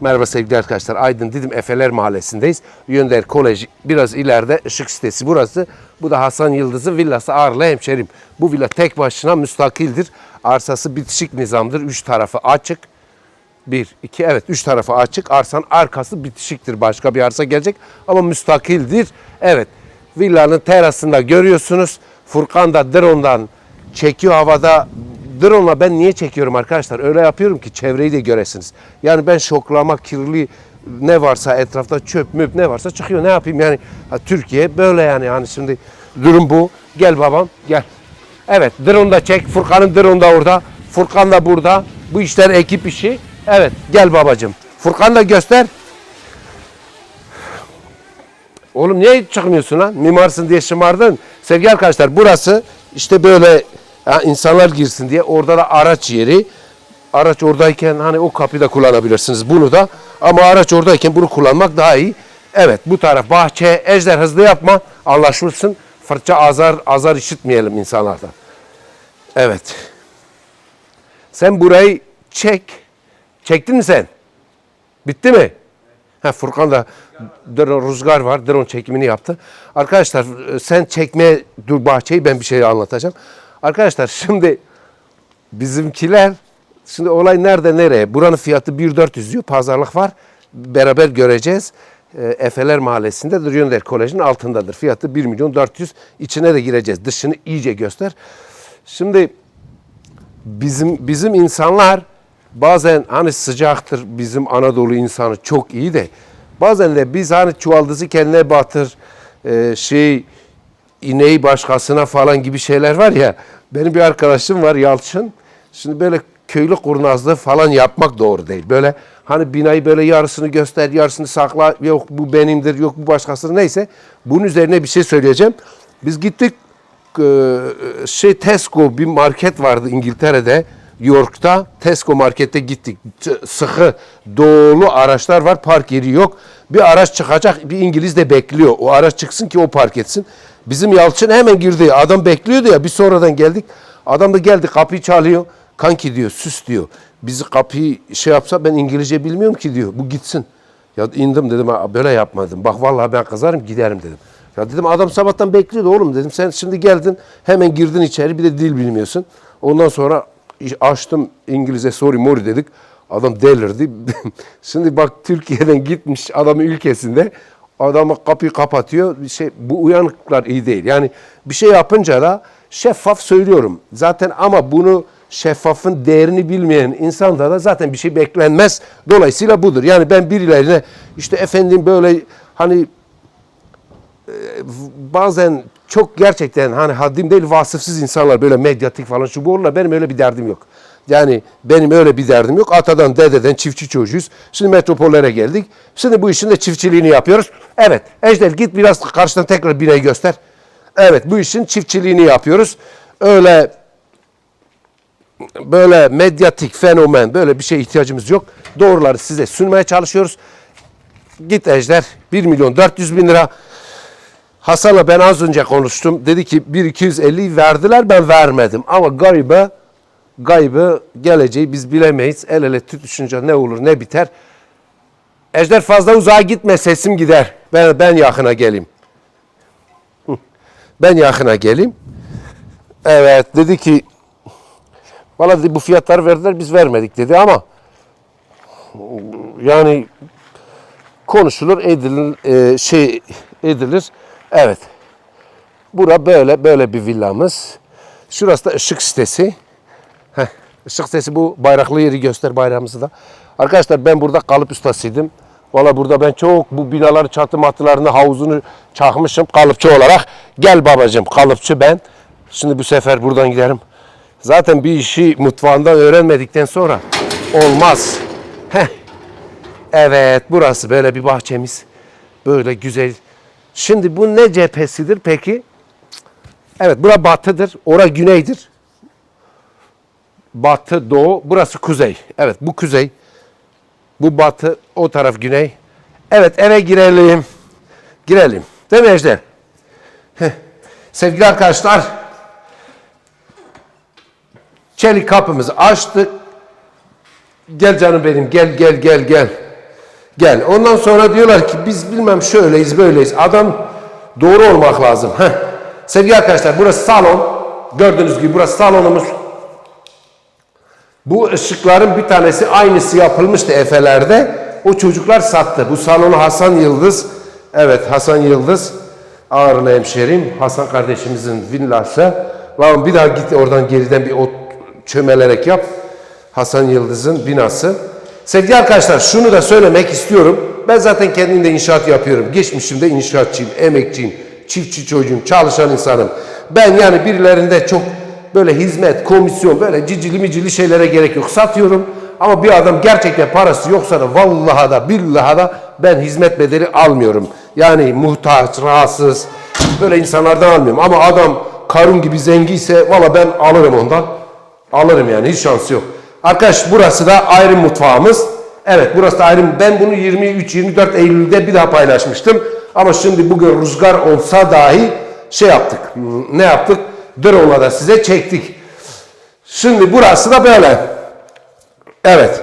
Merhaba sevgili arkadaşlar. Aydın Didim Efeler Mahallesi'ndeyiz. Yönder Kolej biraz ileride ışık sitesi burası. Bu da Hasan Yıldız'ın villası Ağrılı Hemşerim. Bu villa tek başına müstakildir. Arsası bitişik nizamdır. Üç tarafı açık. Bir, iki, evet üç tarafı açık. Arsanın arkası bitişiktir. Başka bir arsa gelecek ama müstakildir. Evet villanın terasında görüyorsunuz. Furkan da drone'dan çekiyor havada. Drone'la ben niye çekiyorum arkadaşlar? Öyle yapıyorum ki çevreyi de göresiniz. Yani ben şoklama, kirli ne varsa etrafta çöp müp ne varsa çıkıyor. Ne yapayım yani Türkiye böyle yani. Yani şimdi durum bu. Gel babam gel. Evet drone da çek. Furkan'ın drone da orada. Furkan da burada. Bu işler ekip işi. Evet gel babacığım. Furkan da göster. Oğlum niye çıkmıyorsun lan? Mimarsın diye şımardın. Sevgili arkadaşlar burası işte böyle ha, insanlar girsin diye orada da araç yeri. Araç oradayken hani o kapıyı da kullanabilirsiniz bunu da. Ama araç oradayken bunu kullanmak daha iyi. Evet bu taraf bahçe. Ejder hızlı yapma. Anlaşılsın. Fırça azar azar işitmeyelim insanlardan. Evet. Sen burayı çek. Çektin mi sen? Bitti mi? Ha Furkan da drone rüzgar var. Drone çekimini yaptı. Arkadaşlar e, sen çekmeye dur bahçeyi ben bir şey anlatacağım. Arkadaşlar şimdi bizimkiler şimdi olay nerede nereye? Buranın fiyatı 1400 diyor. Pazarlık var. Beraber göreceğiz. E, Efeler Mahallesi'nde Dürüyönder Koleji'nin altındadır. Fiyatı 1 milyon 400. İçine de gireceğiz. Dışını iyice göster. Şimdi bizim bizim insanlar bazen hani sıcaktır bizim Anadolu insanı çok iyi de bazen de biz hani çuvaldızı kendine batır e, şey ineği başkasına falan gibi şeyler var ya benim bir arkadaşım var Yalçın şimdi böyle köylü kurnazlığı falan yapmak doğru değil böyle hani binayı böyle yarısını göster yarısını sakla yok bu benimdir yok bu başkasının neyse bunun üzerine bir şey söyleyeceğim biz gittik e, şey Tesco bir market vardı İngiltere'de York'ta Tesco markette gittik. Sıkı dolu araçlar var park yeri yok. Bir araç çıkacak bir İngiliz de bekliyor. O araç çıksın ki o park etsin. Bizim Yalçın hemen girdi. Adam bekliyordu ya bir sonradan geldik. Adam da geldi kapıyı çalıyor. Kanki diyor süs diyor. Bizi kapıyı şey yapsa ben İngilizce bilmiyorum ki diyor. Bu gitsin. Ya indim dedim "Aa, böyle yapmadım. Bak vallahi ben kızarım giderim dedim. Ya dedim adam sabahtan bekliyordu oğlum dedim. Sen şimdi geldin hemen girdin içeri bir de dil bilmiyorsun. Ondan sonra açtım İngilizce sorry mori dedik. Adam delirdi. şimdi bak Türkiye'den gitmiş adamın ülkesinde adamı kapıyı kapatıyor. Bir şey bu uyanıklar iyi değil. Yani bir şey yapınca da şeffaf söylüyorum. Zaten ama bunu şeffafın değerini bilmeyen insanda da zaten bir şey beklenmez. Dolayısıyla budur. Yani ben birilerine işte efendim böyle hani bazen çok gerçekten hani haddim değil vasıfsız insanlar böyle medyatik falan şu bu olurlar. Benim öyle bir derdim yok. Yani benim öyle bir derdim yok. Atadan dededen çiftçi çocuğuyuz. Şimdi metropollere geldik. Şimdi bu işin de çiftçiliğini yapıyoruz. Evet Ejder git biraz karşıdan tekrar binayı göster. Evet bu işin çiftçiliğini yapıyoruz. Öyle böyle medyatik fenomen böyle bir şeye ihtiyacımız yok. Doğruları size sunmaya çalışıyoruz. Git Ejder 1 milyon 400 bin lira. Hasan'la ben az önce konuştum. Dedi ki 1-250 verdiler ben vermedim. Ama garibe gaybı geleceği biz bilemeyiz. El ele tutuşunca ne olur ne biter. Ejder fazla uzağa gitme sesim gider. Ben, ben yakına geleyim. Ben yakına geleyim. Evet dedi ki valla dedi, bu fiyatları verdiler biz vermedik dedi ama yani konuşulur edilir e, şey edilir. Evet. Bura böyle böyle bir villamız. Şurası da ışık sitesi. Heh, ışık sitesi bu bayraklı yeri göster bayrağımızı da. Arkadaşlar ben burada kalıp ustasıydım. Valla burada ben çok bu binaları çatı matılarını havuzunu çakmışım kalıpçı olarak. Gel babacığım kalıpçı ben. Şimdi bu sefer buradan giderim. Zaten bir işi mutfağından öğrenmedikten sonra olmaz. Heh. Evet burası böyle bir bahçemiz. Böyle güzel. Şimdi bu ne cephesidir peki? Evet bura batıdır. Ora güneydir. Batı, doğu. Burası kuzey. Evet bu kuzey. Bu batı. O taraf güney. Evet eve girelim. Girelim. Değil mi Ejder? Sevgili arkadaşlar. Çelik kapımızı açtık. Gel canım benim gel gel gel gel. Gel. Ondan sonra diyorlar ki biz bilmem şöyleyiz böyleyiz. Adam doğru olmak lazım. Heh. Sevgili arkadaşlar burası salon. Gördüğünüz gibi burası salonumuz. Bu ışıkların bir tanesi aynısı yapılmıştı Efeler'de. O çocuklar sattı. Bu salonu Hasan Yıldız. Evet Hasan Yıldız. Ağrılı hemşerim. Hasan kardeşimizin villası. Lan bir daha git oradan geriden bir ot çömelerek yap. Hasan Yıldız'ın binası. Sevgili arkadaşlar şunu da söylemek istiyorum. Ben zaten kendimde inşaat yapıyorum. Geçmişimde inşaatçıyım, emekçiyim, çiftçi çocuğum, çalışan insanım. Ben yani birilerinde çok böyle hizmet, komisyon, böyle cicili micili şeylere gerek yok. Satıyorum ama bir adam gerçekten parası yoksa da vallaha da billaha da ben hizmet bedeli almıyorum. Yani muhtaç, rahatsız böyle insanlardan almıyorum. Ama adam Karun gibi zengiyse valla ben alırım ondan. Alırım yani hiç şansı yok. Arkadaş burası da ayrı mutfağımız. Evet burası da ayrı. Ben bunu 23-24 Eylül'de bir daha paylaşmıştım. Ama şimdi bugün rüzgar olsa dahi şey yaptık. Hmm, Ne yaptık? Drone'la da size çektik. Şimdi burası da böyle. Evet.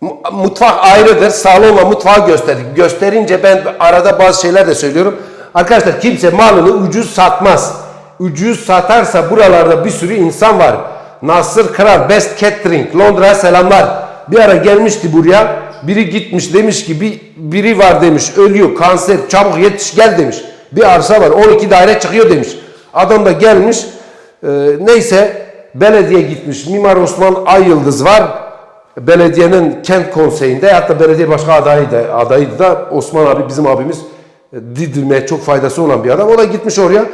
Mu- Mutfak ayrıdır. Salonla mutfağı gösterdik. Gösterince ben arada bazı şeyler de söylüyorum. Arkadaşlar kimse malını ucuz satmaz. Ucuz satarsa buralarda bir sürü insan var. Nasır Kral, Best Catering, Londra'ya selamlar. Bir ara gelmişti buraya. Biri gitmiş demiş ki bir, biri var demiş ölüyor kanser çabuk yetiş gel demiş. Bir arsa var 12 daire çıkıyor demiş. Adam da gelmiş e, neyse belediye gitmiş. Mimar Osman Ay Yıldız var belediyenin kent konseyinde hatta belediye başka adayı da, adayıydı da Osman abi bizim abimiz e, Didilme'ye çok faydası olan bir adam. O da gitmiş oraya.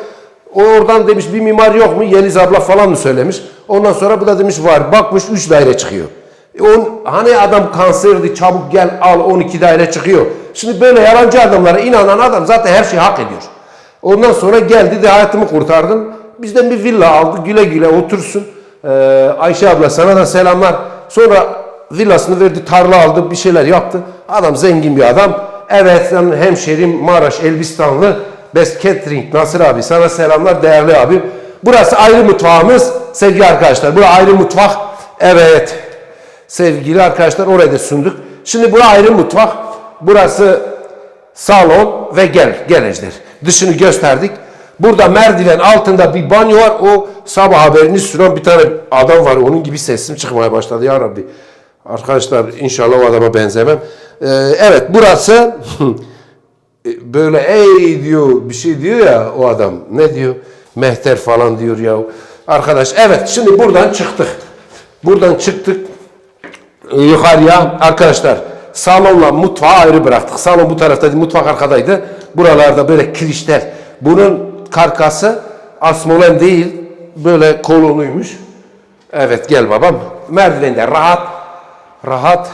O oradan demiş bir mimar yok mu? Yeliz abla falan mı söylemiş? Ondan sonra bu da demiş var. Bakmış 3 daire çıkıyor. E on, hani adam kanserdi çabuk gel al 12 daire çıkıyor. Şimdi böyle yalancı adamlara inanan adam zaten her şeyi hak ediyor. Ondan sonra geldi de hayatımı kurtardın. Bizden bir villa aldı güle güle otursun. Ee, Ayşe abla sana da selamlar. Sonra villasını verdi tarla aldı bir şeyler yaptı. Adam zengin bir adam. Evet hemşerim Maraş Elbistanlı Best Catering Nasır abi sana selamlar değerli abim. Burası ayrı mutfağımız sevgili arkadaşlar. Burası ayrı mutfak. Evet sevgili arkadaşlar orayı da sunduk. Şimdi burası ayrı mutfak. Burası salon ve gel geleceğiz. Dışını gösterdik. Burada merdiven altında bir banyo var. O sabah haberini süren bir tane adam var. Onun gibi sesim çıkmaya başladı ya Rabbi. Arkadaşlar inşallah o adama benzemem. Ee, evet burası e, böyle ey diyor bir şey diyor ya o adam. Ne diyor? Mehter falan diyor ya. Arkadaş evet şimdi buradan çıktık. Buradan çıktık yukarıya arkadaşlar salonla mutfağı ayrı bıraktık. Salon bu taraftaydı, mutfak arkadaydı. Buralarda böyle kirişler. Bunun karkası asmolen değil, böyle kolonuymuş. Evet gel babam. Merdivende rahat, rahat.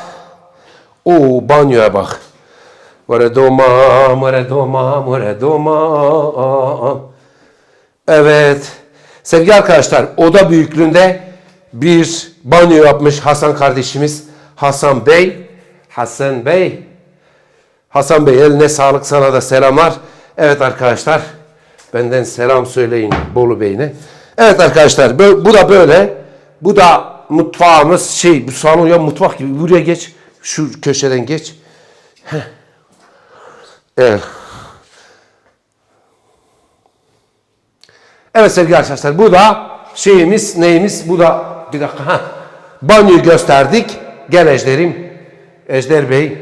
O banyoya bak. Vere domam, vere domam, vere domam. Evet. Sevgili arkadaşlar oda büyüklüğünde bir banyo yapmış Hasan kardeşimiz. Hasan Bey. Hasan Bey. Hasan Bey eline sağlık sana da selamlar. Evet arkadaşlar benden selam söyleyin Bolu Bey'ine. Evet arkadaşlar bu da böyle. Bu da mutfağımız şey bu salon ya mutfak gibi. Buraya geç. Şu köşeden geç. Heh. Evet. Evet sevgili arkadaşlar bu da şeyimiz neyimiz bu da bir dakika ha banyoyu gösterdik gel Ejder'im Ejder Bey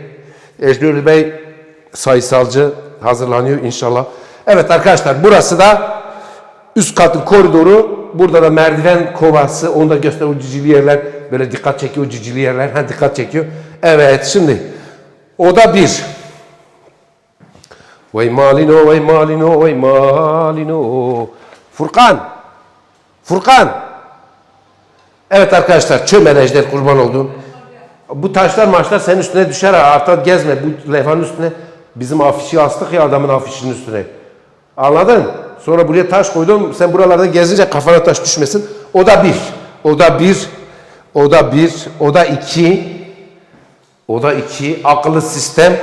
Ejder Bey sayısalcı hazırlanıyor inşallah. Evet arkadaşlar burası da üst katın koridoru burada da merdiven kovası onu da göster o cicili yerler böyle dikkat çekiyor cicili yerler ha dikkat çekiyor. Evet şimdi oda bir Vay malino, vay malino, vay malino. Furkan. Furkan. Evet arkadaşlar çömelejler kurban oldum. Bu taşlar maçlar senin üstüne düşer ha. Artık gezme bu levhanın üstüne. Bizim afişi astık ya adamın afişinin üstüne. Anladın? Sonra buraya taş koydum. Sen buralarda gezince kafana taş düşmesin. O da bir. O da bir. O da bir. O da iki. O da iki. Akıllı sistem.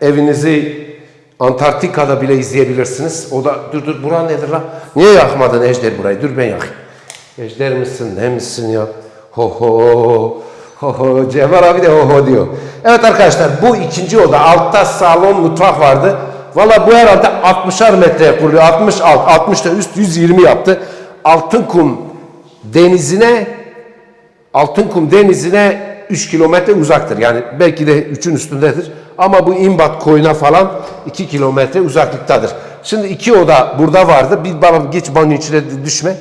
Evinizi Antarktika'da bile izleyebilirsiniz. O da dur dur bura nedir la? Niye yakmadın Ejder burayı? Dur ben yakayım. Ejder misin? Ne misin ya? Ho ho. Ho Cemal abi de ho diyor. Evet arkadaşlar bu ikinci oda. Altta salon mutfak vardı. Valla bu herhalde 60'ar metreye kuruluyor. 60 alt, 60 da üst 120 yaptı. Altınkum denizine Altınkum denizine 3 kilometre uzaktır. Yani belki de 3'ün üstündedir. Ama bu İmbat koyuna falan 2 kilometre uzaklıktadır. Şimdi iki oda burada vardı. Bir bana geç banyo içine düşme.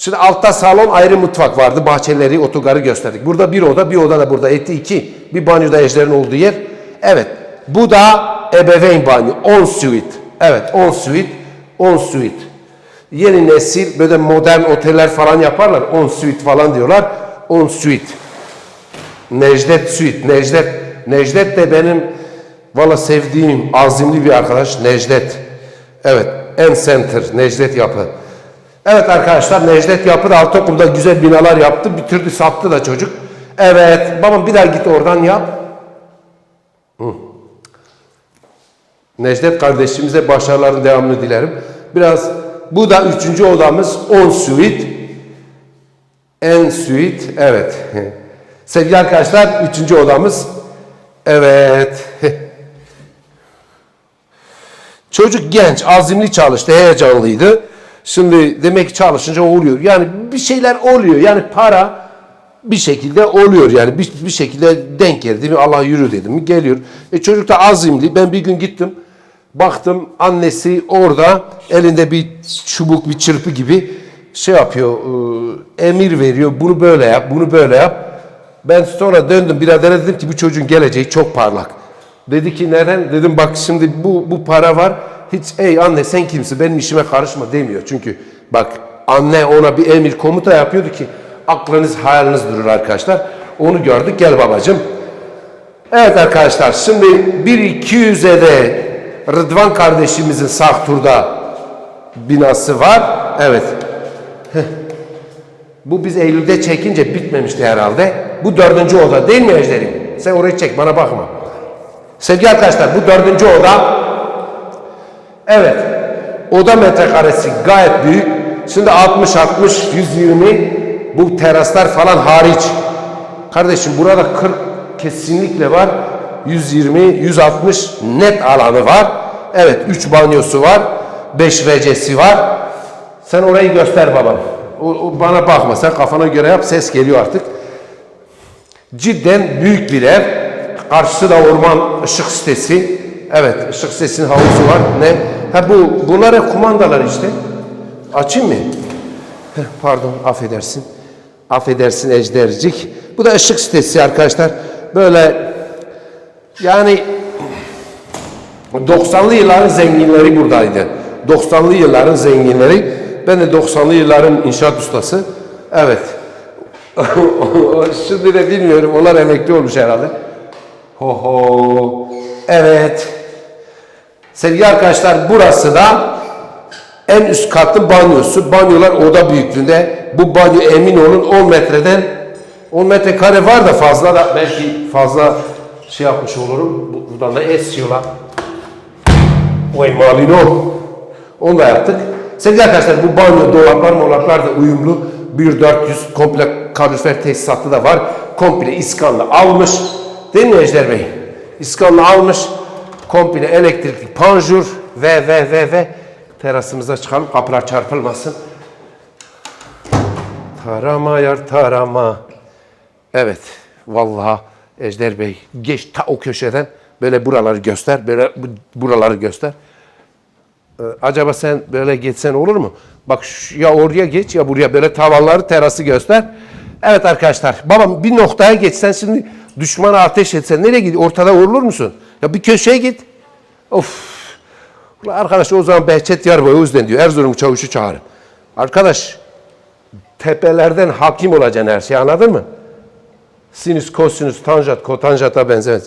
Şimdi altta salon ayrı mutfak vardı. Bahçeleri, otogarı gösterdik. Burada bir oda, bir oda da burada. Etti iki. Bir banyoda ejderin olduğu yer. Evet. Bu da ebeveyn banyo. On suite. Evet. On suite. On suite. Yeni nesil böyle modern oteller falan yaparlar. On suite falan diyorlar. On suite. Necdet Suite. Necdet. Necdet de benim valla sevdiğim azimli bir arkadaş. Necdet. Evet. En Center. Necdet Yapı. Evet arkadaşlar Necdet Yapı da Altokum'da güzel binalar yaptı. Bitirdi sattı da çocuk. Evet. Babam bir daha git oradan yap. Hı. Necdet kardeşimize başarıların devamını dilerim. Biraz bu da üçüncü odamız 10 suite. En suite. Evet. Sevgili arkadaşlar üçüncü odamız. Evet. Çocuk genç, azimli çalıştı, heyecanlıydı. Şimdi demek çalışınca oluyor. Yani bir şeyler oluyor. Yani para bir şekilde oluyor yani bir, bir şekilde denk geldi mi Allah yürü dedim mi geliyor. E çocuk da azimli. Ben bir gün gittim. Baktım annesi orada elinde bir çubuk bir çırpı gibi şey yapıyor. e, emir veriyor. Bunu böyle yap, bunu böyle yap. Ben sonra döndüm biradere dedim ki bu çocuğun geleceği çok parlak. Dedi ki neden? Dedim bak şimdi bu, bu para var. Hiç ey anne sen kimsin benim işime karışma demiyor. Çünkü bak anne ona bir emir komuta yapıyordu ki aklınız hayaliniz durur arkadaşlar. Onu gördük gel babacığım. Evet arkadaşlar şimdi 1-200'e de Rıdvan kardeşimizin sağ turda binası var. Evet. Heh. Bu biz Eylül'de çekince bitmemişti herhalde. Bu dördüncü oda değil mi Ejder'im? Sen orayı çek bana bakma. Sevgili arkadaşlar bu dördüncü oda. Evet. Oda metrekaresi gayet büyük. Şimdi 60 60 120 bu teraslar falan hariç. Kardeşim burada 40 kesinlikle var. 120 160 net alanı var. Evet 3 banyosu var. 5 WC'si var. Sen orayı göster babam. O, o bana bakma. Sen kafana göre yap. Ses geliyor artık. Cidden büyük bir ev. Karşısı da orman ışık sitesi. Evet, ışık sitesinin havuzu var. Ne? Ha bu bunlar hep kumandalar işte. Açayım mı? Heh, pardon, affedersin. Affedersin Ejdercik. Bu da ışık sitesi arkadaşlar. Böyle yani 90'lı yılların zenginleri buradaydı. 90'lı yılların zenginleri. Ben de 90'lı yılların inşaat ustası. Evet. Şimdi de bilmiyorum. Onlar emekli olmuş herhalde. Ho ho. Evet. Sevgili arkadaşlar burası da en üst katlı banyosu. Banyolar oda büyüklüğünde. Bu banyo emin olun 10 metreden 10 metrekare var da fazla da belki fazla şey yapmış olurum. Bu- Buradan da esiyorlar. Oy malino. Onu da yaptık. Sevgili arkadaşlar bu banyo dolaplar molaplar da uyumlu. 1400 komple kalorifer tesisatı da var. Komple iskanlı almış. Değil mi Ejder Bey? İskanlı almış. Komple elektrikli panjur ve ve ve ve terasımıza çıkalım kapılar çarpılmasın. Tarama yar tarama. Evet. Vallahi Ejder Bey geç ta o köşeden böyle buraları göster. Böyle bu- buraları göster. Ee, acaba sen böyle geçsen olur mu? Bak şu- ya oraya geç ya buraya böyle tavanları terası göster. Evet arkadaşlar babam bir noktaya geçsen şimdi düşmana ateş etsen nereye gidiyor? Ortada vurulur musun? Ya bir köşeye git. Of. Arkadaş o zaman Behçet Yarboy o yüzden diyor. Erzurum çavuşu çağırın. Arkadaş tepelerden hakim olacaksın her şey anladın mı? Sinüs, kosinüs, tanjant, kotanjata benzemez.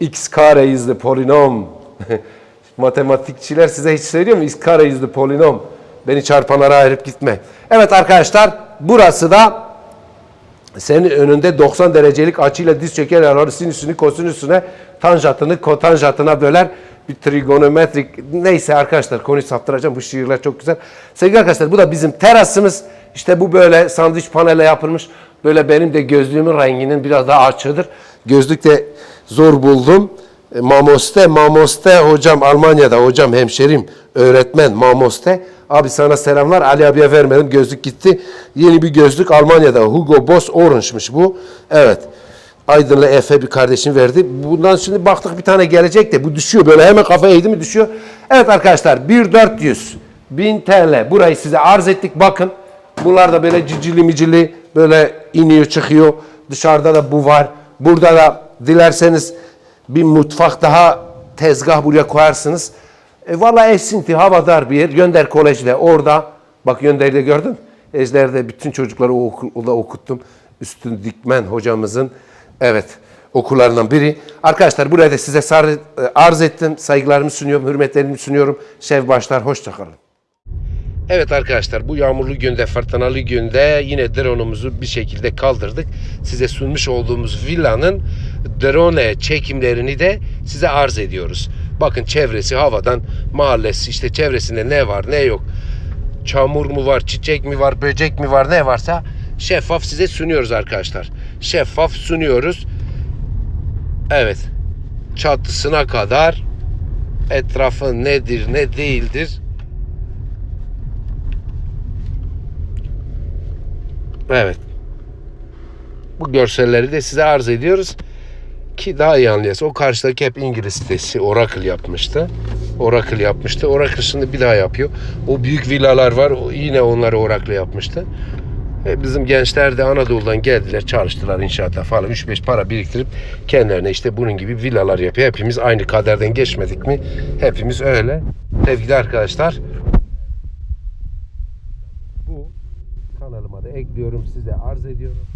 X kare the polinom. Matematikçiler size hiç söylüyor mu? X kare the polinom. Beni çarpanlara ayırıp gitme. Evet arkadaşlar burası da senin önünde 90 derecelik açıyla diz çeker araları sinüsünü kosinüsüne tanjantını kotanjantına böler bir trigonometrik neyse arkadaşlar konuyu saptıracağım bu şiirler çok güzel. Sevgili arkadaşlar bu da bizim terasımız işte bu böyle sandviç panelle yapılmış Böyle benim de gözlüğümün renginin biraz daha açıdır. Gözlük de zor buldum. E, Mamoste, Mamoste hocam Almanya'da hocam hemşerim, öğretmen Mamoste. Abi sana selamlar. Ali abiye vermedim. Gözlük gitti. Yeni bir gözlük Almanya'da. Hugo Boss Orange'mış bu. Evet. Aydın'la Efe bir kardeşim verdi. Bundan şimdi baktık bir tane gelecek de bu düşüyor böyle hemen kafaya eğdi mi düşüyor. Evet arkadaşlar 1400 1000 TL burayı size arz ettik bakın. Bunlar da böyle cicili micili böyle iniyor çıkıyor. Dışarıda da bu var. Burada da dilerseniz bir mutfak daha tezgah buraya koyarsınız. E, Valla esinti havadar bir yer. Gönder Kolej'de orada. Bak Gönder'de gördün. Ejder'de bütün çocukları o okulda okuttum. Üstün Dikmen hocamızın evet okullarından biri. Arkadaşlar buraya da size e, arz ettim. Saygılarımı sunuyorum, hürmetlerimi sunuyorum. Şev başlar, hoşçakalın. Evet arkadaşlar bu yağmurlu günde, fırtınalı günde yine drone'umuzu bir şekilde kaldırdık. Size sunmuş olduğumuz villanın drone çekimlerini de size arz ediyoruz. Bakın çevresi havadan, mahallesi işte çevresinde ne var ne yok. Çamur mu var, çiçek mi var, böcek mi var ne varsa şeffaf size sunuyoruz arkadaşlar. Şeffaf sunuyoruz. Evet. Çatısına kadar etrafı nedir ne değildir Evet. Bu görselleri de size arz ediyoruz ki daha iyi anlayasın. O karşıdaki hep İngiliz sitesi Oracle yapmıştı. Oracle yapmıştı. Oracle şimdi bir daha yapıyor. O büyük villalar var. Yine onları Oracle yapmıştı. E, bizim gençler de Anadolu'dan geldiler, çalıştılar inşaata falan. 3-5 para biriktirip kendilerine işte bunun gibi villalar yapıyor. Hepimiz aynı kaderden geçmedik mi? Hepimiz öyle. Sevgili arkadaşlar, bu kanalıma da ekliyorum size arz ediyorum.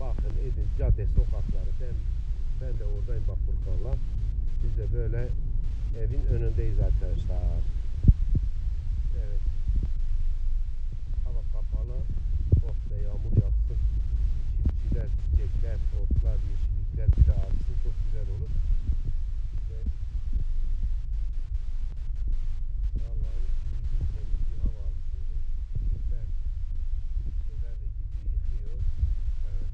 Bakın edin cadde sokakları ben ben de oradayım bak Furkan'la. Biz de böyle evin önündeyiz arkadaşlar. Evet. Hava kapalı. Oh be yağmur yapsın. Çiftçiler, çiçekler, otlar, yeşillikler bir de artsın. Çok güzel olur. Ve Vallahi düzgün temiz bir hava almış böyle. Güzel. Şeyler de gidiyor, yıkıyor. Evet.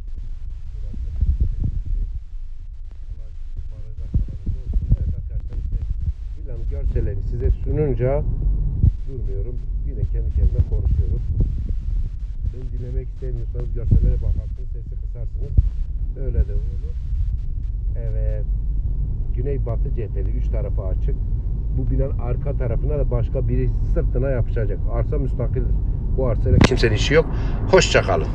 Burası temizlik. Allah şu barajlar falan da olsun. Evet arkadaşlar işte villanın görsellerini size sununca durmuyorum. Yine kendi kendime konuşuyorum. Beni dinlemek istemiyorsanız görsellere bakarsınız, sesi kısarsınız. Öyle de olur. Evet. Güney-batı cepheli üç tarafı açık. Bu binanın arka tarafına da başka biri sırtına yapışacak. Arsa müstakildir. Bu arsayla kimsenin işi yok. Hoşça kalın.